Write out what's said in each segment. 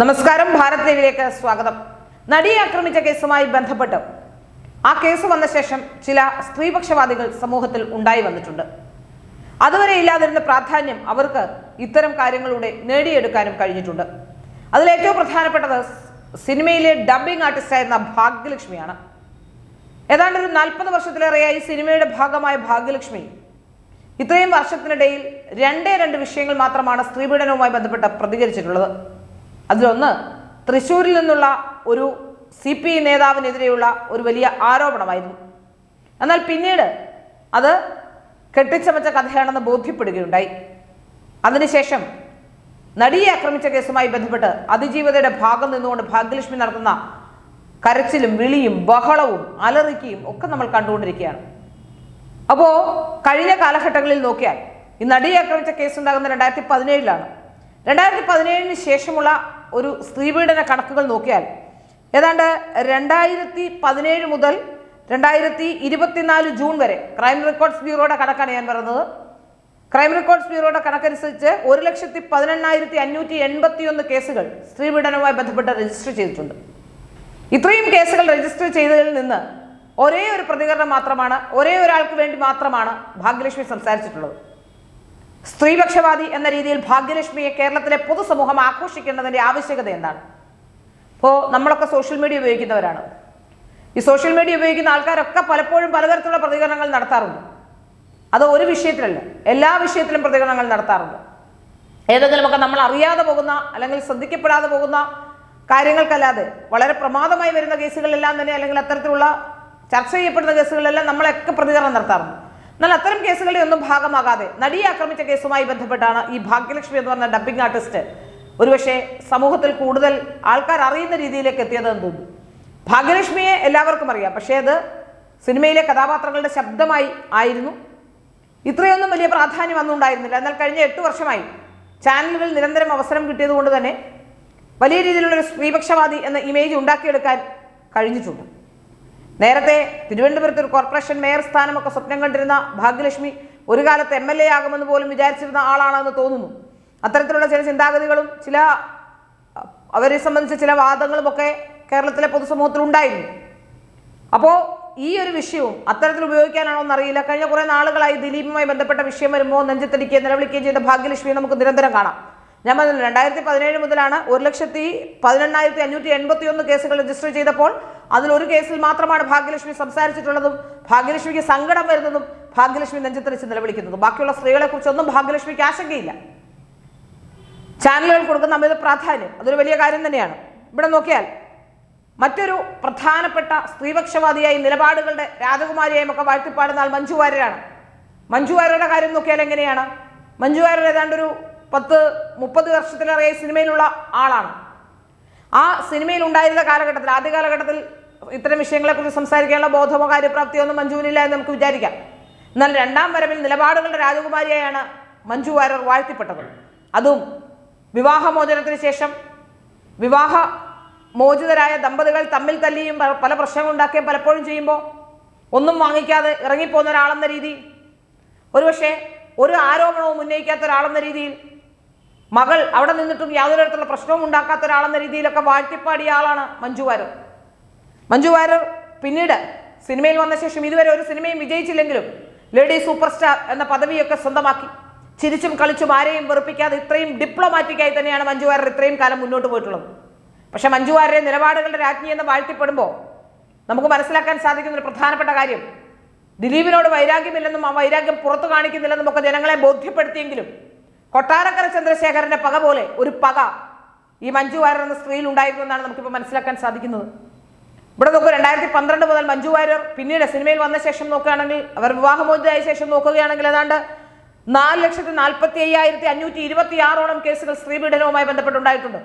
നമസ്കാരം ഭാരത് ലീവിലേക്ക് സ്വാഗതം. നടിയെ ആക്രമിച്ച കേസുമായി ബന്ധപ്പെട്ട് ആ കേസ് വന്ന ശേഷം ചില സ്ത്രീപക്ഷവാദികൾ സമൂഹത്തിൽ ഉണ്ടായി വന്നിട്ടുണ്ട്. അതുവരെ ഇല്ലാതിരുന്ന പ്രാധാന്യം അവർക്ക് ഇത്തരം കാര്യങ്ങളിലൂടെ നേടിയെടുക്കാനും കഴിഞ്ഞിട്ടുണ്ട്. അതിൽ ഏറ്റവും പ്രധാനപ്പെട്ടത് സിനിമയിലെ ഡബ്ബിംഗ് ആർട്ടിസ്റ്റായിരുന്ന ഭാഗ്യലക്ഷ്മിയാണ്. ഏതാണ്ട് ഒരു നാൽപ്പത് വർഷത്തിലേറെയായി സിനിമയുടെ ഭാഗമായ ഭാഗ്യലക്ഷ്മി ഇത്രയും വർഷത്തിനിടയിൽ രണ്ടേ രണ്ട് വിഷയങ്ങൾ മാത്രമാണ് സ്ത്രീപീഡനവുമായി ബന്ധപ്പെട്ട് പ്രതികരിച്ചിട്ടുള്ളത്. അതിലൊന്ന് തൃശ്ശൂരിൽ നിന്നുള്ള ഒരു സി പി ഐ നേതാവിനെതിരെയുള്ള ഒരു വലിയ ആരോപണമായിരുന്നു. എന്നാൽ പിന്നീട് അത് കെട്ടിച്ചമച്ച കഥയാണെന്ന് ബോധ്യപ്പെടുകയുണ്ടായി. അതിനുശേഷം നടിയെ ആക്രമിച്ച കേസുമായി ബന്ധപ്പെട്ട് അതിജീവതയുടെ ഭാഗം നിന്നുകൊണ്ട് ഭാഗ്യലക്ഷ്മി നടത്തുന്ന കരച്ചിലും വിളിയും ബഹളവും അലറിക്കുകയും ഒക്കെ നമ്മൾ കണ്ടുകൊണ്ടിരിക്കുകയാണ്. അപ്പോൾ കഴിഞ്ഞ കാലഘട്ടങ്ങളിൽ നോക്കിയാൽ ഈ നടിയെ ആക്രമിച്ച കേസ് ഉണ്ടാകുന്ന രണ്ടായിരത്തി പതിനേഴിലാണ്. രണ്ടായിരത്തി പതിനേഴിന് ശേഷമുള്ള ഒരു സ്ത്രീപീഡന കണക്കുകൾ നോക്കിയാൽ ഏതാണ്ട് രണ്ടായിരത്തി പതിനേഴ് മുതൽ രണ്ടായിരത്തി ഇരുപത്തിനാല് ജൂൺ വരെ ക്രൈം റെക്കോർഡ്സ് ബ്യൂറോയുടെ കണക്കാണ് ഞാൻ പറയുന്നത്. ക്രൈം റെക്കോർഡ്സ് ബ്യൂറോയുടെ കണക്കനുസരിച്ച് ഒരു ലക്ഷത്തി പതിനെണ്ണായിരത്തി അഞ്ഞൂറ്റി എൺപത്തി ഒന്ന് കേസുകൾ സ്ത്രീപീഡനവുമായി ബന്ധപ്പെട്ട് രജിസ്റ്റർ ചെയ്തിട്ടുണ്ട്. ഇത്രയും കേസുകൾ രജിസ്റ്റർ ചെയ്തതിൽ നിന്ന് ഒരേ ഒരു പ്രതികരണം മാത്രമാണ് ഒരേ ഒരാൾക്ക് വേണ്ടി മാത്രമാണ് ഭാഗ്യലക്ഷ്മി സംസാരിച്ചിട്ടുള്ളത്. സ്ത്രീപക്ഷവാദി എന്ന രീതിയിൽ ഭാഗ്യലക്ഷ്മിയെ കേരളത്തിലെ പൊതുസമൂഹം ആഘോഷിക്കേണ്ടതിന്റെ ആവശ്യകത എന്താണ്? ഇപ്പോൾ നമ്മളൊക്കെ സോഷ്യൽ മീഡിയ ഉപയോഗിക്കുന്നവരാണ്. ഈ സോഷ്യൽ മീഡിയ ഉപയോഗിക്കുന്ന ആൾക്കാരൊക്കെ പലപ്പോഴും പലതരത്തിലുള്ള പ്രതികരണങ്ങൾ നടത്താറുണ്ട്. അത് ഒരു വിഷയത്തിലല്ല എല്ലാ വിഷയത്തിലും പ്രതികരണങ്ങൾ നടത്താറുണ്ട്. ഏതെങ്കിലുമൊക്കെ നമ്മൾ അറിയാതെ പോകുന്ന അല്ലെങ്കിൽ ശ്രദ്ധിക്കപ്പെടാതെ പോകുന്ന കാര്യങ്ങൾക്കല്ലാതെ വളരെ പ്രമാദമായി വരുന്ന കേസുകളിലെല്ലാം തന്നെ അല്ലെങ്കിൽ അത്തരത്തിലുള്ള ചർച്ച ചെയ്യപ്പെടുന്ന കേസുകളിലെല്ലാം നമ്മളൊക്കെ പ്രതികരണം നടത്താറുണ്ട്. എന്നാൽ അത്തരം കേസുകളുടെ ഒന്നും ഭാഗമാകാതെ നടിയെ ആക്രമിച്ച കേസുമായി ബന്ധപ്പെട്ടാണ് ഈ ഭാഗ്യലക്ഷ്മി എന്ന് പറഞ്ഞ ഡബ്ബിംഗ് ആർട്ടിസ്റ്റ് ഒരുപക്ഷെ സമൂഹത്തിൽ കൂടുതൽ ആൾക്കാർ അറിയുന്ന രീതിയിലേക്ക് എത്തിയതെന്ന് തോന്നുന്നു. ഭാഗ്യലക്ഷ്മിയെ എല്ലാവർക്കും അറിയാം. പക്ഷേ അത് സിനിമയിലെ കഥാപാത്രങ്ങളുടെ ശബ്ദമായി ആയിരുന്നു. ഇത്രയൊന്നും വലിയ പ്രാധാന്യം അന്നുണ്ടായിരുന്നില്ല എന്നാൽ കഴിഞ്ഞ എട്ട് വർഷമായി ചാനലുകൾ നിരന്തരം അവസരം കിട്ടിയതുകൊണ്ട് തന്നെ വലിയ രീതിയിലുള്ള ഒരു സ്ത്രീപക്ഷവാദി എന്ന ഇമേജ് ഉണ്ടാക്കിയെടുക്കാൻ കഴിഞ്ഞിട്ടുണ്ട്. നേരത്തെ തിരുവനന്തപുരത്ത് ഒരു കോർപ്പറേഷൻ മേയർ സ്ഥാനമൊക്കെ സ്വപ്നം കണ്ടിരുന്ന ഭാഗ്യലക്ഷ്മി ഒരു കാലത്ത് എം എൽ എ ആകുമെന്ന് പോലും വിചാരിച്ചിരുന്ന ആളാണെന്ന് തോന്നുന്നു. അത്തരത്തിലുള്ള ചില ചിന്താഗതികളും ചില അവരെ സംബന്ധിച്ച ചില വാദങ്ങളും ഒക്കെ കേരളത്തിലെ പൊതുസമൂഹത്തിൽ ഉണ്ടായിരുന്നു. അപ്പോൾ ഈ ഒരു വിഷയവും അത്തരത്തിൽ ഉപയോഗിക്കാനാണോ എന്നറിയില്ല. കഴിഞ്ഞ കുറേ നാളുകളായി ദിലീപുമായി ബന്ധപ്പെട്ട വിഷയം വരുമ്പോൾ നെഞ്ചത്തടിക്കുകയും നിലവിളിക്കുകയും ചെയ്ത ഭാഗ്യലക്ഷ്മിയെ നമുക്ക് നിരന്തരം കാണാം. ഞാൻ പറഞ്ഞില്ല രണ്ടായിരത്തി പതിനേഴ് മുതലാണ് ഒരു ലക്ഷത്തി പതിനെണ്ണായിരത്തി അഞ്ഞൂറ്റി എൺപത്തി ഒന്ന് കേസുകൾ രജിസ്റ്റർ ചെയ്തപ്പോൾ അതിൽ ഒരു കേസിൽ മാത്രമാണ് ഭാഗ്യലക്ഷ്മി സംസാരിച്ചിട്ടുള്ളതും ഭാഗ്യലക്ഷ്മിക്ക് സങ്കടം വരുന്നതും ഭാഗ്യലക്ഷ്മി നെഞ്ചത്തിരിച്ച് നിലവിളിക്കുന്നതും. ബാക്കിയുള്ള സ്ത്രീകളെ കുറിച്ചൊന്നും ഭാഗ്യലക്ഷ്മിക്ക് ആശങ്കയില്ല. ചാനലുകൾ കൊടുക്കുന്ന അമിത പ്രാധാന്യം അതൊരു വലിയ കാര്യം തന്നെയാണ്. ഇവിടെ നോക്കിയാൽ മറ്റൊരു പ്രധാനപ്പെട്ട സ്ത്രീപക്ഷവാദിയായി നിലപാടുകളുടെ രാജകുമാരിയായും ഒക്കെ വാഴ്ത്തിപ്പാടുന്ന ആൾ മഞ്ജു വാര്യരാണ്. മഞ്ജു വാര്യരുടെ കാര്യം നോക്കിയാൽ എങ്ങനെയാണ്? മഞ്ജു വാര്യർ ഏതാണ്ട് ഒരു പത്ത് മുപ്പത് വർഷത്തിലേറെ സിനിമയിലുള്ള ആളാണ്. ആ സിനിമയിൽ ഉണ്ടായിരുന്ന കാലഘട്ടത്തിൽ ആദ്യ കാലഘട്ടത്തിൽ ഇത്തരം വിഷയങ്ങളെക്കുറിച്ച് സംസാരിക്കാനുള്ള ബോധമോ കാര്യപ്രാപ്തിയൊന്നും മഞ്ജുവിനില്ല എന്ന് നമുക്ക് വിചാരിക്കാം. എന്നാൽ രണ്ടാം വരവിൽ നിലപാടുകളുടെ രാജകുമാരിയായാണ് മഞ്ജു വാര്യർ വാഴ്ത്തിപ്പെട്ടത്. അതും വിവാഹമോചനത്തിന് ശേഷം വിവാഹ മോചിതരായ ദമ്പതികൾ തമ്മിൽ തല്ലിയും പല പ്രശ്നങ്ങൾ ഉണ്ടാക്കുകയും പലപ്പോഴും ചെയ്യുമ്പോൾ ഒന്നും വാങ്ങിക്കാതെ ഇറങ്ങിപ്പോകുന്ന ഒരാളെന്ന രീതി ഒരുപക്ഷെ ഒരു ആരോപണവും ഉന്നയിക്കാത്ത ഒരാളെന്ന രീതിയിൽ മകൾ അവിടെ നിന്നിട്ടും യാതൊരു തരത്തിലുള്ള പ്രശ്നവും ഉണ്ടാക്കാത്ത ഒരാളെന്ന രീതിയിലൊക്കെ വാഴ്ത്തിപ്പാടിയ ആളാണ് മഞ്ജു വാര്യർ. മഞ്ജു വാര്യർ പിന്നീട് സിനിമയിൽ വന്ന ശേഷം ഇതുവരെ ഒരു സിനിമയും വിജയിച്ചില്ലെങ്കിലും ലേഡി സൂപ്പർ സ്റ്റാർ എന്ന പദവിയൊക്കെ സ്വന്തമാക്കി. ചിരിച്ചും കളിച്ചും ആരെയും വെറുപ്പിക്കാതെ ഇത്രയും ഡിപ്ലോമാറ്റിക്കായി തന്നെയാണ് മഞ്ജു വാര്യർ ഇത്രയും കാലം മുന്നോട്ട് പോയിട്ടുള്ളത്. പക്ഷെ മഞ്ജു വാര്യരെ നിലപാടുകളുടെ രാജ്ഞി എന്ന് വാഴ്ത്തിപ്പെടുമ്പോൾ നമുക്ക് മനസ്സിലാക്കാൻ സാധിക്കുന്ന ഒരു പ്രധാനപ്പെട്ട കാര്യം ദിലീപിനോട് വൈരാഗ്യമില്ലെന്നും ആ വൈരാഗ്യം പുറത്തു കാണിക്കുന്നില്ലെന്നും ഒക്കെ ജനങ്ങളെ ബോധ്യപ്പെടുത്തിയെങ്കിലും കൊട്ടാരക്കര ചന്ദ്രശേഖരന്റെ പക പോലെ ഒരു പക ഈ മഞ്ജു വാര്യർ എന്ന സ്ത്രീയിൽ ഉണ്ടായിരുന്നു എന്നാണ് നമുക്കിപ്പോൾ മനസ്സിലാക്കാൻ സാധിക്കുന്നത്. ഇവിടെ നോക്കൂ രണ്ടായിരത്തി പന്ത്രണ്ട് മുതൽ മഞ്ജു വാര്യർ പിന്നീട് സിനിമയിൽ വന്ന ശേഷം നോക്കുകയാണെങ്കിൽ അവർ വിവാഹമോചിതയായ ശേഷം നോക്കുകയാണെങ്കിൽ ഏതാണ്ട് നാല് ലക്ഷത്തി നാൽപ്പത്തി അയ്യായിരത്തി അഞ്ഞൂറ്റി ഇരുപത്തി ആറോളം കേസുകൾ സ്ത്രീപീഡനവുമായി ബന്ധപ്പെട്ടുണ്ടായിട്ടുണ്ട്.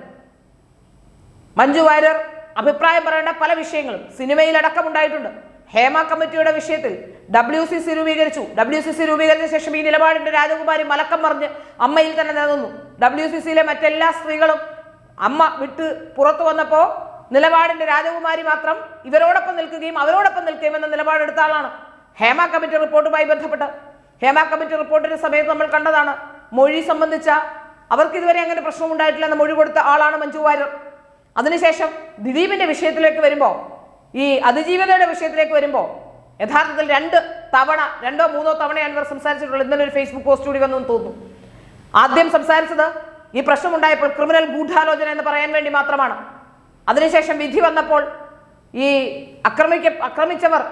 മഞ്ജു വാര്യർ അഭിപ്രായം പറയേണ്ട പല വിഷയങ്ങളും സിനിമയിലടക്കം ഉണ്ടായിട്ടുണ്ട് ഹേമ കമ്മിറ്റിയുടെ വിഷയത്തിൽ ഡബ്ല്യു സി സി രൂപീകരിച്ചു. ഡബ്ല്യു സി സി രൂപീകരിച്ച ശേഷം ഈ നിലപാടിന്റെ രാജകുമാരി മലക്കം മറിഞ്ഞ് അമ്മയിൽ തന്നെ നിലനിന്നു. ഡബ്ല്യു സി സിയിലെ മറ്റെല്ലാ സ്ത്രീകളും അമ്മ വിട്ട് പുറത്തു വന്നപ്പോൾ നിലപാടിന്റെ രാജകുമാരി മാത്രം ഇവരോടൊപ്പം നിൽക്കുകയും അവരോടൊപ്പം നിൽക്കുകയും എന്ന നിലപാടെടുത്ത ആളാണ്. ഹേമ കമ്മിറ്റി റിപ്പോർട്ടുമായി ബന്ധപ്പെട്ട്. ഹേമ കമ്മിറ്റി റിപ്പോർട്ടിന്റെ സമയത്ത് നമ്മൾ കണ്ടതാണ്. മൊഴി സംബന്ധിച്ച അവർക്ക് ഇതുവരെ അങ്ങനെ പ്രശ്നം ഉണ്ടായിട്ടില്ല എന്ന് മൊഴി കൊടുത്ത ആളാണ് മഞ്ജു വാര്യർ. അതിനുശേഷം ദിലീപിന്റെ വിഷയത്തിലേക്ക് വരുമ്പോൾ ഈ അതിജീവതയുടെ വിഷയത്തിലേക്ക് വരുമ്പോൾ യഥാർത്ഥത്തിൽ രണ്ട് തവണ രണ്ടോ മൂന്നോ തവണയാണ് ഇവർ സംസാരിച്ചിട്ടുള്ളത്. ഇന്നലെ ഒരു ഫേസ്ബുക്ക് പോസ്റ്റ് കൂടി വന്നു തോന്നുന്നു. ആദ്യം സംസാരിച്ചത് ഈ പ്രശ്നമുണ്ടായപ്പോൾ ക്രിമിനൽ ഗൂഢാലോചന എന്ന് പറയാൻ വേണ്ടി മാത്രമാണ്. അതിനുശേഷം വിധി വന്നപ്പോൾ ഈ ആക്രമിക്ക ആക്രമിച്ചവർ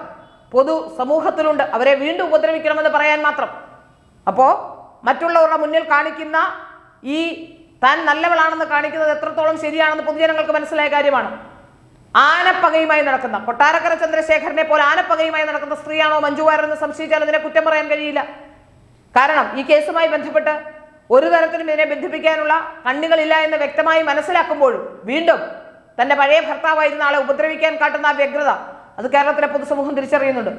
പൊതു സമൂഹത്തിലുണ്ട്. അവരെ വീണ്ടും ഉപദ്രവിക്കണമെന്ന് പറയാൻ മാത്രം. അപ്പോൾ മറ്റുള്ളവരുടെ മുന്നിൽ കാണിക്കുന്ന ഈ താൻ നല്ലവളാണെന്ന് കാണിക്കുന്നത് എത്രത്തോളം ശരിയാണെന്ന് പൊതുജനങ്ങൾക്ക് മനസ്സിലായ കാര്യമാണ്. ആനപ്പകയുമായി നടക്കുന്ന കൊട്ടാരക്കര ചന്ദ്രശേഖരനെ പോലെ ആനപ്പകയുമായി നടക്കുന്ന സ്ത്രീയാണോ മഞ്ജു എന്ന് സംശയിച്ചാൽ അതിനെ കുറ്റം പറയാൻ കഴിയില്ല. കാരണം ഈ കേസുമായി ബന്ധപ്പെട്ട് ഒരു തരത്തിലും ഇതിനെ ബന്ധിപ്പിക്കാനുള്ള കണ്ണുകളില്ല എന്ന് വ്യക്തമായി മനസ്സിലാക്കുമ്പോഴും വീണ്ടും തന്റെ പഴയ ഭർത്താവായിരുന്ന ആളെ ഉപദ്രവിക്കാൻ കാട്ടുന്ന ആ വ്യഗ്രത. അത് കേരളത്തിലെ പൊതുസമൂഹം തിരിച്ചറിയുന്നുണ്ട്.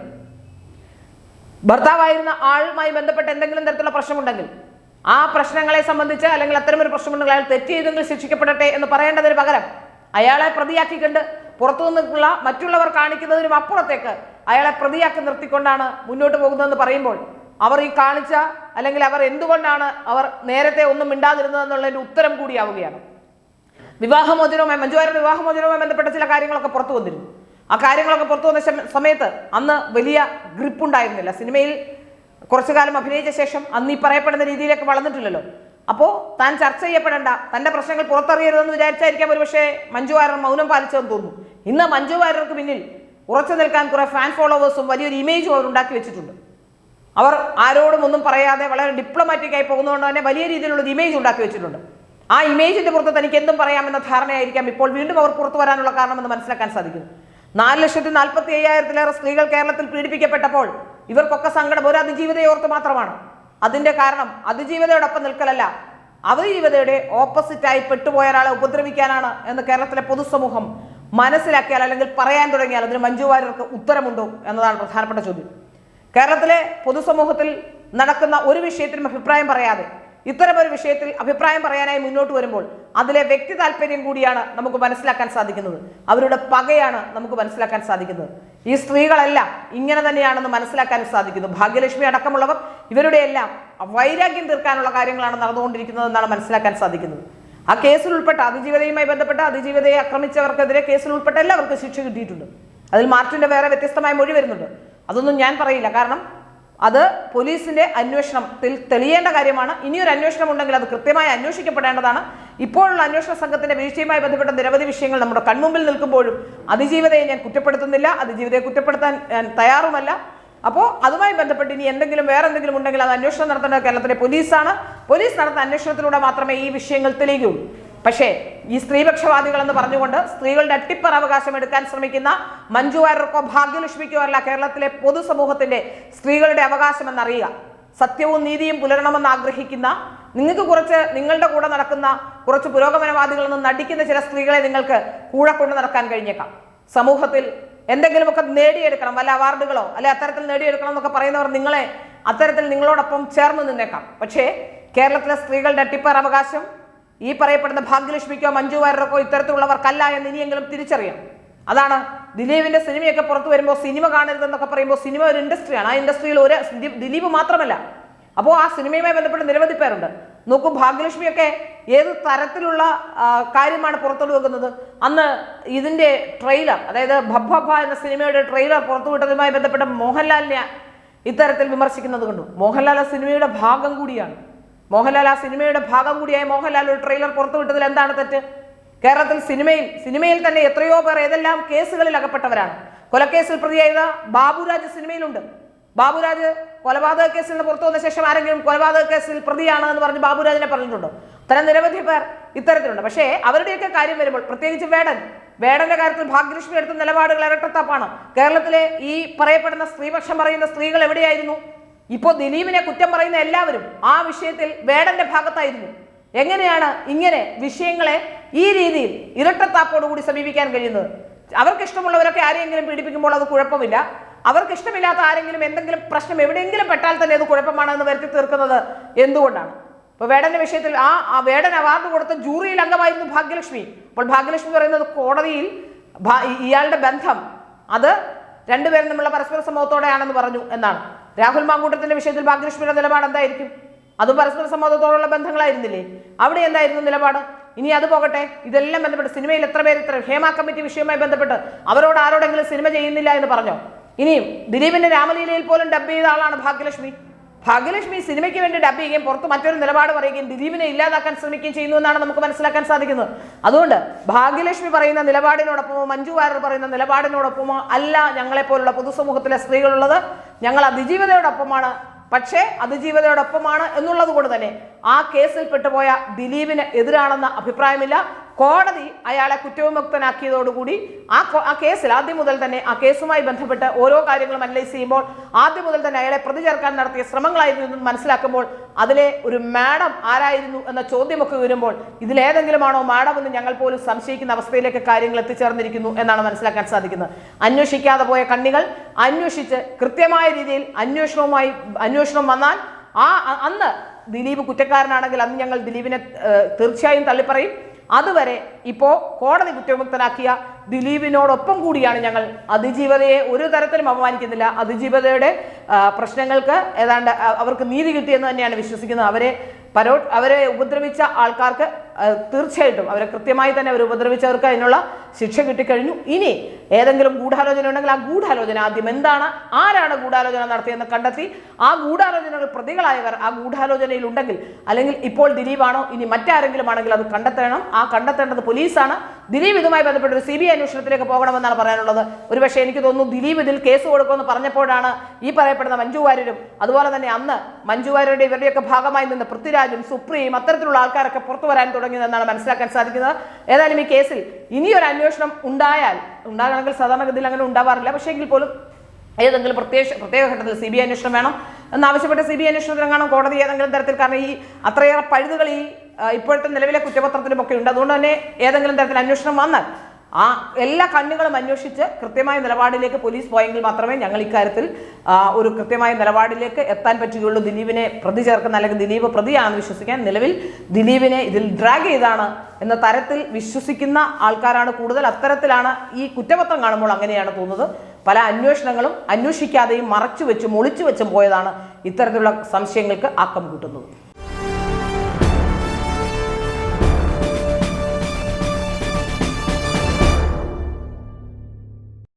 ഭർത്താവായിരുന്ന ആളുമായി ബന്ധപ്പെട്ട് എന്തെങ്കിലും തരത്തിലുള്ള പ്രശ്നമുണ്ടെങ്കിൽ ആ പ്രശ്നങ്ങളെ സംബന്ധിച്ച് അല്ലെങ്കിൽ അത്തരമൊരു പ്രശ്നമുണ്ടെങ്കിൽ അയാൾ തെറ്റ് ചെയ്തെങ്കിൽ ശിക്ഷിക്കപ്പെടട്ടെ എന്ന് പറയേണ്ടതിന് പകരം അയാളെ പ്രതിയാക്കിക്കൊണ്ട് പുറത്തു നിന്നുള്ള മറ്റുള്ളവർ കാണിക്കുന്നതിനും അപ്പുറത്തേക്ക് അയാളെ പ്രതിയാക്കി നിർത്തിക്കൊണ്ടാണ് മുന്നോട്ട് പോകുന്നതെന്ന് പറയുമ്പോൾ അവർ ഈ കാണിച്ച അല്ലെങ്കിൽ അവർ എന്തുകൊണ്ടാണ് അവർ നേരത്തെ ഒന്നും മിണ്ടാതിരുന്നതെന്നുള്ളതിന്റെ ഉത്തരം കൂടിയാവുകയാണ്. വിവാഹമോചനവുമായി മഞ്ജുവാര വിവാഹമോചനവുമായി ബന്ധപ്പെട്ട ചില കാര്യങ്ങളൊക്കെ പുറത്തു വന്നിരുന്നു. ആ കാര്യങ്ങളൊക്കെ പുറത്തു വന്ന സമയത്ത് അന്ന് വലിയ ഗ്രിപ്പ് ഉണ്ടായിരുന്നില്ല സിനിമയിൽ കുറച്ചു കാലം അഭിനയിച്ച ശേഷം അന്ന് ഈ പറയപ്പെടുന്ന രീതിയിലേക്ക് വളർന്നിട്ടില്ലല്ലോ. അപ്പോൾ താൻ ചർച്ച ചെയ്യപ്പെടേണ്ട തന്റെ പ്രശ്നങ്ങൾ പുറത്തറിയരുതെന്ന് വിചാരിച്ചായിരിക്കാം ഒരുപക്ഷെ മഞ്ജു വാര്യർ മൗനം പാലിച്ചതെന്ന് തോന്നുന്നു. ഇന്ന് മഞ്ജു വാര്യർക്ക് പിന്നിൽ ഉറച്ചു നിൽക്കാൻ കുറേ ഫാൻ ഫോളോവേഴ്സും വലിയൊരു ഇമേജും അവർ ഉണ്ടാക്കി വെച്ചിട്ടുണ്ട്. അവർ ആരോടും ഒന്നും പറയാതെ വളരെ ഡിപ്ലോമാറ്റിക്കായി പോകുന്നതുകൊണ്ട് തന്നെ വലിയ രീതിയിലുള്ള ഇമേജ് ഉണ്ടാക്കി വെച്ചിട്ടുണ്ട്. ആ ഇമേജിന്റെ പുറത്ത് തനിക്ക് എന്തും പറയാമെന്ന ധാരണയായിരിക്കാം ഇപ്പോൾ വീണ്ടും അവർ പുറത്തു വരാനുള്ള കാരണമെന്ന് മനസ്സിലാക്കാൻ സാധിക്കുന്നു. നാല് ലക്ഷത്തി നാൽപ്പത്തി അയ്യായിരത്തിലേറെ സ്ത്രീകൾ കേരളത്തിൽ പീഡിപ്പിക്കപ്പെട്ടപ്പോൾ ഇവർക്കൊക്കെ സങ്കടം. ഒരു അതിജീവിതയെ ഓർത്ത് മാത്രമാണ്. അതിന്റെ കാരണം അതിജീവിതയോടൊപ്പം നിൽക്കലല്ല. അതിജീവിതയുടെ ഓപ്പോസിറ്റായി പെട്ടുപോയ ഒരാളെ ഉപദ്രവിക്കാനാണ് എന്ന് കേരളത്തിലെ പൊതുസമൂഹം മനസ്സിലാക്കിയാൽ അല്ലെങ്കിൽ പറയാൻ തുടങ്ങിയാൽ അതിന് മഞ്ജു വാര്യർക്ക് ഉത്തരമുണ്ടോ എന്നതാണ് പ്രധാനപ്പെട്ട ചോദ്യം. കേരളത്തിലെ പൊതുസമൂഹത്തിൽ നടക്കുന്ന ഒരു വിഷയത്തിനും അഭിപ്രായം പറയാതെ ഇത്തരമൊരു വിഷയത്തിൽ അഭിപ്രായം പറയാനായി മുന്നോട്ട് വരുമ്പോൾ അതിലെ വ്യക്തി താല്പര്യം കൂടിയാണ് നമുക്ക് മനസ്സിലാക്കാൻ സാധിക്കുന്നത്. അവരുടെ പകയാണ് നമുക്ക് മനസ്സിലാക്കാൻ സാധിക്കുന്നത്. ഈ സ്ത്രീകളെല്ലാം ഇങ്ങനെ തന്നെയാണെന്ന് മനസ്സിലാക്കാൻ സാധിക്കുന്നു. ഭാഗ്യലക്ഷ്മി അടക്കമുള്ളവർ ഇവരുടെ എല്ലാം വൈരാഗ്യം തീർക്കാനുള്ള കാര്യങ്ങളാണ് നടന്നുകൊണ്ടിരിക്കുന്നതെന്നാണ് മനസ്സിലാക്കാൻ സാധിക്കുന്നത്. ആ കേസിൽ ഉൾപ്പെട്ട അതിജീവിതയുമായി ബന്ധപ്പെട്ട അതിജീവിതയെ ആക്രമിച്ചവർക്കെതിരെ കേസിൽ ഉൾപ്പെട്ട എല്ലാവർക്കും ശിക്ഷ കിട്ടിയിട്ടുണ്ട്. അതിൽ മാർട്ടിന്റെ വേറെ വ്യത്യസ്തമായ മൊഴി വരുന്നുണ്ട്. അതൊന്നും ഞാൻ പറയില്ല. കാരണം അത് പോലീസിന്റെ അന്വേഷണത്തിൽ തെളിയേണ്ട കാര്യമാണ്. ഇനിയൊരു അന്വേഷണം ഉണ്ടെങ്കിൽ അത് കൃത്യമായി അന്വേഷിക്കപ്പെടേണ്ടതാണ്. ഇപ്പോഴുള്ള അന്വേഷണ സംഘത്തിന്റെ വീഴ്ചയുമായി ബന്ധപ്പെട്ട നിരവധി വിഷയങ്ങൾ നമ്മുടെ കൺമുമ്പിൽ നിൽക്കുമ്പോഴും അതിജീവിതയെ ഞാൻ കുറ്റപ്പെടുത്തുന്നില്ല. അതിജീവിതയെ കുറ്റപ്പെടുത്താൻ ഞാൻ തയ്യാറുമല്ല. അപ്പോൾ അതുമായി ബന്ധപ്പെട്ട് ഇനി എന്തെങ്കിലും വേറെ എന്തെങ്കിലും ഉണ്ടെങ്കിൽ അത് അന്വേഷണം നടത്തേണ്ടത് കേരളത്തിലെ പോലീസാണ്. പോലീസ് നടത്തുന്ന അന്വേഷണത്തിലൂടെ മാത്രമേ ഈ വിഷയങ്ങൾ തെളിയുകയുള്ളൂ. പക്ഷേ ഈ സ്ത്രീപക്ഷവാദികൾ എന്ന് പറഞ്ഞുകൊണ്ട് സ്ത്രീകളുടെ അട്ടിപ്പറ അവകാശം എടുക്കാൻ ശ്രമിക്കുന്ന മഞ്ജു വാര്യർക്കോ ഭാഗ്യലക്ഷ്മിക്കോ അല്ല കേരളത്തിലെ പൊതുസമൂഹത്തിന്റെ സ്ത്രീകളുടെ അവകാശം എന്നറിയുക സത്യവും നീതിയും പുലരണമെന്ന് ആഗ്രഹിക്കുന്ന നിങ്ങൾക്ക് കുറച്ച് നിങ്ങളുടെ കൂടെ നടക്കുന്ന കുറച്ച് പുരോഗമനവാദികളിൽ നിന്ന് നടിക്കുന്ന ചില സ്ത്രീകളെ നിങ്ങൾക്ക് കൂടെ കൊണ്ട് നടക്കാൻ കഴിഞ്ഞേക്കാം. സമൂഹത്തിൽ എന്തെങ്കിലുമൊക്കെ നേടിയെടുക്കണം വല്ല അവാർഡുകളോ അല്ലെ അത്തരത്തിൽ നേടിയെടുക്കണം എന്നൊക്കെ പറയുന്നവർ നിങ്ങളെ അത്തരത്തിൽ നിങ്ങളോടൊപ്പം ചേർന്ന് നിന്നേക്കാം. പക്ഷേ കേരളത്തിലെ സ്ത്രീകളുടെ അട്ടിപ്പറ അവകാശം ഈ പറയപ്പെടുന്ന ഭാഗ്യലക്ഷ്മിക്കോ മഞ്ജു വാര്യർക്കോ ഇത്തരത്തിലുള്ളവർക്കല്ല എന്ന് ഇനിയെങ്കിലും തിരിച്ചറിയാം അതാണ് ദിലീപിന്റെ സിനിമയൊക്കെ പുറത്തു വരുമ്പോൾ സിനിമ കാണരുതെന്നൊക്കെ പറയുമ്പോൾ സിനിമ ഒരു ഇൻഡസ്ട്രിയാണ്. ആ ഇൻഡസ്ട്രിയിൽ ഒരു ദിലീപ് മാത്രമല്ല. അപ്പോൾ ആ സിനിമയുമായി ബന്ധപ്പെട്ട് നിരവധി പേരുണ്ട്. നോക്കൂ ഭാഗ്യലക്ഷ്മിയൊക്കെ ഏത് തരത്തിലുള്ള കാര്യമാണ് പുറത്തോട്ട് വെക്കുന്നത്? അന്ന് ഇതിന്റെ ട്രെയിലർ അതായത് ഭബ്ബഭ എന്ന സിനിമയുടെ ട്രെയിലർ പുറത്തുവിട്ടതുമായി ബന്ധപ്പെട്ട് മോഹൻലാലിനെ ഇത്തരത്തിൽ വിമർശിക്കുന്നത് കണ്ടു. മോഹൻലാൽ സിനിമയുടെ ഭാഗം കൂടിയാണ്. മോഹൻലാൽ ആ സിനിമയുടെ ഭാഗം കൂടിയായി മോഹൻലാൽ ഒരു ട്രെയിലർ പുറത്തുവിട്ടതിൽ എന്താണ് തെറ്റ്? കേരളത്തിൽ സിനിമയിൽ സിനിമയിൽ തന്നെ എത്രയോ പേർ ഏതെല്ലാം കേസുകളിൽ അകപ്പെട്ടവരാണ്. കൊലക്കേസിൽ പ്രതിയായ ബാബുരാജ് സിനിമയിലുണ്ട്. ബാബുരാജ് കൊലപാതക കേസിൽ നിന്ന് പുറത്തു വന്ന ശേഷം ആരെങ്കിലും കൊലപാതക കേസിൽ പ്രതിയാണ് എന്ന് പറഞ്ഞ് ബാബുരാജിനെ പറഞ്ഞിട്ടുണ്ടോ? അത്തരം നിരവധി പേർ ഇത്തരത്തിലുണ്ട്. പക്ഷേ അവരുടെയൊക്കെ കാര്യം വരുമ്പോൾ പ്രത്യേകിച്ച് വേടൻ. വേടന്റെ കാര്യത്തിൽ ഭാഗ്യലക്ഷ്മി എടുത്ത നിലപാടുകൾ ഇരട്ടത്താപ്പാണ്. കേരളത്തിലെ ഈ പറയപ്പെടുന്ന സ്ത്രീപക്ഷം പറയുന്ന സ്ത്രീകൾ എവിടെയായിരുന്നു? ഇപ്പോൾ ദിലീപിനെ കുറ്റം പറയുന്ന എല്ലാവരും ആ വിഷയത്തിൽ വേടന്റെ ഭാഗത്തായിരുന്നു. എങ്ങനെയാണ് ഇങ്ങനെ വിഷയങ്ങളെ ഈ രീതിയിൽ ഇരട്ടത്താപ്പോടുകൂടി സമീപിക്കാൻ കഴിയുന്നത്? അവർക്ക് ഇഷ്ടമുള്ളവരൊക്കെ ആരെയെങ്കിലും പീഡിപ്പിക്കുമ്പോൾ അത് കുഴപ്പമില്ല. അവർക്ക് ഇഷ്ടമില്ലാത്ത ആരെങ്കിലും എന്തെങ്കിലും പ്രശ്നം എവിടെയെങ്കിലും പെട്ടാൽ തന്നെ അത് കുഴപ്പമാണെന്ന് വരുത്തി തീർക്കുന്നത് എന്തുകൊണ്ടാണ്? ഇപ്പൊ വേടന്റെ വിഷയത്തിൽ ആ ആ വേടൻ അവാർഡ് കൊടുത്ത ജൂറിയിൽ അംഗമായിരുന്നു ഭാഗ്യലക്ഷ്മി. അപ്പോൾ ഭാഗ്യലക്ഷ്മി പറയുന്നത് കോടതിയിൽ ഇയാളുടെ ബന്ധം. അത് രണ്ടുപേരും തമ്മിലുള്ള പരസ്പര സമ്മതത്തോടെയാണെന്ന് പറഞ്ഞു എന്നാണ്. രാഹുൽ മാങ്കൂട്ടത്തിന്റെ വിഷയത്തിൽ ഭാഗ്യലക്ഷ്മിയുടെ നിലപാട് എന്തായിരിക്കും? അതും പരസ്പര സമ്മതത്തോടുള്ള ബന്ധങ്ങളായിരുന്നില്ലേ? അവിടെ എന്തായിരുന്നു നിലപാട്? ഇനി അത് പോകട്ടെ. ഇതെല്ലാം ബന്ധപ്പെട്ട് സിനിമയിൽ എത്ര പേര് ഇത്ര ഹേമ കമ്മിറ്റി വിഷയവുമായി ബന്ധപ്പെട്ട് അവരോട് ആരോടെങ്കിലും സിനിമ ചെയ്യുന്നില്ല എന്ന് പറഞ്ഞോ? ഇനിയും ദിലീപിന്റെ രാമലീലയിൽ പോലും ഡബ് ചെയ്ത ആളാണ് ഭാഗ്യലക്ഷ്മി. ഭാഗ്യലക്ഷ്മി സിനിമയ്ക്ക് വേണ്ടി ഡബ് ചെയ്യുകയും പുറത്ത് മറ്റൊരു നിലപാട് പറയുകയും ദിലീപിനെ ഇല്ലാതാക്കാൻ ശ്രമിക്കുകയും ചെയ്യുന്നു എന്നാണ് നമുക്ക് മനസ്സിലാക്കാൻ സാധിക്കുന്നത്. അതുകൊണ്ട് ഭാഗ്യലക്ഷ്മി പറയുന്ന നിലപാടിനോടൊപ്പമോ മഞ്ജു വാര്യർ പറയുന്ന നിലപാടിനോടൊപ്പമോ അല്ല ഞങ്ങളെപ്പോലുള്ള പൊതുസമൂഹത്തിലെ സ്ത്രീകളുള്ളത്. ഞങ്ങൾ അതിജീവതയോടൊപ്പമാണ്. പക്ഷേ അതിജീവതയോടൊപ്പമാണ് എന്നുള്ളത് കൊണ്ട് തന്നെ ആ കേസിൽ പെട്ടുപോയ ദിലീപിന് എതിരാണെന്ന അഭിപ്രായമില്ല. കോടതി അയാളെ കുറ്റവിമുക്തനാക്കിയതോടുകൂടി ആ ആ കേസിൽ ആദ്യം മുതൽ തന്നെ ആ കേസുമായി ബന്ധപ്പെട്ട് ഓരോ കാര്യങ്ങളും അനലൈസ് ചെയ്യുമ്പോൾ ആദ്യം മുതൽ തന്നെ അയാളെ പ്രതി ചേർക്കാൻ നടത്തിയ ശ്രമങ്ങളായിരുന്നു എന്ന് മനസ്സിലാക്കുമ്പോൾ അതിലെ ഒരു മാഡം ആരായിരുന്നു എന്ന ചോദ്യമൊക്കെ വരുമ്പോൾ ഇതിലേതെങ്കിലുമാണോ മാഡം എന്ന് ഞങ്ങൾ പോലും സംശയിക്കുന്ന അവസ്ഥയിലേക്ക് കാര്യങ്ങൾ എത്തിച്ചേർന്നിരിക്കുന്നു എന്നാണ് മനസ്സിലാക്കാൻ സാധിക്കുന്നത്. അന്വേഷിക്കാതെ പോയ കണ്ണികൾ അന്വേഷിച്ച് കൃത്യമായ രീതിയിൽ അന്വേഷണവുമായി അന്വേഷണം വന്നാൽ ആ അന്ന് ദിലീപ് കുറ്റക്കാരനാണെങ്കിൽ അന്ന് ഞങ്ങൾ ദിലീപിനെ തീർച്ചയായും തള്ളിപ്പറയും. അതുവരെ ഇപ്പോൾ കോടതി കുറ്റവിമുക്തനാക്കിയ ദിലീപിനോടൊപ്പം കൂടിയാണ് ഞങ്ങൾ അതിജീവതയെ ഒരു തരത്തിലും അപമാനിക്കുന്നില്ല. അതിജീവതയുടെ പ്രശ്നങ്ങൾക്ക് ഏതാണ്ട് അവർക്ക് നീതി കിട്ടിയെന്ന് തന്നെയാണ് വിശ്വസിക്കുന്നത്. അവരെ പരോ അവരെ ഉപദ്രവിച്ച ആൾക്കാർക്ക് തീർച്ചയായിട്ടും അവരെ കൃത്യമായി തന്നെ അവർ ഉപദ്രവിച്ചവർക്ക് അതിനുള്ള ശിക്ഷ കിട്ടിക്കഴിഞ്ഞു. ഇനി ഏതെങ്കിലും ഗൂഢാലോചന ഉണ്ടെങ്കിൽ ആ ഗൂഢാലോചന ആദ്യം എന്താണ്? ആരാണ് ഗൂഢാലോചന നടത്തിയെന്ന് കണ്ടെത്തി. ആ ഗൂഢാലോചനകൾ പ്രതികളായവർ ആ ഗൂഢാലോചനയിൽ ഉണ്ടെങ്കിൽ അല്ലെങ്കിൽ ഇപ്പോൾ ദിലീപാണോ ഇനി മറ്റാരെങ്കിലും ആണെങ്കിൽ അത് കണ്ടെത്തണം. ആ കണ്ടെത്തേണ്ടത് പോലീസാണ്. ദിലീപ് ഇതുമായി ബന്ധപ്പെട്ട് ഒരു സി ബി ഐ അന്വേഷണത്തിലേക്ക് പോകണമെന്നാണ് പറയാനുള്ളത്. ഒരുപക്ഷെ എനിക്ക് തോന്നുന്നു ദിലീപ് ഇതിൽ കേസ് കൊടുക്കുമെന്ന് പറഞ്ഞപ്പോഴാണ് ഈ പറയപ്പെടുന്ന മഞ്ജു വാര്യരും അതുപോലെ തന്നെ അന്ന് മഞ്ജു വാര്യരുടെ ഇവരുടെയൊക്കെ ഭാഗമായി നിന്ന് പൃഥ്വിരാജും സുപ്രിയും അത്തരത്തിലുള്ള ആൾക്കാരൊക്കെ പുറത്തു വരാൻ തുടങ്ങിയതെന്നാണ് മനസ്സിലാക്കാൻ സാധിക്കുന്നത്. ഏതായാലും ഈ കേസിൽ ഇനിയൊരു അന്വേഷണം ഉണ്ടായാൽ ഉണ്ടാകണമെങ്കിൽ സാധാരണഗതിയിൽ അങ്ങനെ ഉണ്ടാവാറില്ല. പക്ഷേ എങ്കിൽ പോലും ഏതെങ്കിലും പ്രത്യേക പ്രത്യേക ഘട്ടത്തിൽ സി ബി ഐ അന്വേഷണം വേണം. എന്നാവശ്യപ്പെട്ട സി ബി ഐ അന്വേഷണത്തിനെങ്ങാനും കോടതി ഏതെങ്കിലും തരത്തിൽ കാരണം ഈ അത്രയേറെ പഴുതുകൾ ഈ ഇപ്പോഴത്തെ നിലവിലെ കുറ്റപത്രത്തിലും ഒക്കെ ഉണ്ട്. അതുകൊണ്ട് തന്നെ ഏതെങ്കിലും തരത്തിൽ അന്വേഷണം വന്നാൽ ആ എല്ലാ കണ്ണുകളും അന്വേഷിച്ച് കൃത്യമായ നിലപാടിലേക്ക് പോലീസ് പോയെങ്കിൽ മാത്രമേ ഞങ്ങൾ ഇക്കാര്യത്തിൽ ഒരു കൃത്യമായ നിലപാടിലേക്ക് എത്താൻ പറ്റുകയുള്ളൂ. ദിലീപിനെ പ്രതി ചേർക്കുന്ന അല്ലെങ്കിൽ ദിലീപ് പ്രതിയാണെന്ന് വിശ്വസിക്കാൻ നിലവിൽ ദിലീപിനെ ഇതിൽ ഡ്രാഗ് ചെയ്താണ് എന്ന തരത്തിൽ വിശ്വസിക്കുന്ന ആൾക്കാരാണ് കൂടുതൽ. അത്തരത്തിലാണ് ഈ കുറ്റപത്രം കാണുമ്പോൾ അങ്ങനെയാണ് തോന്നുന്നത്. പല അന്വേഷണങ്ങളും അന്വേഷിക്കാതെയും മറച്ചു വെച്ചും ഒളിച്ചു വെച്ചും പോയതാണ് ഇത്തരത്തിലുള്ള സംശയങ്ങൾക്ക് ആക്കം കൂട്ടുന്നത്.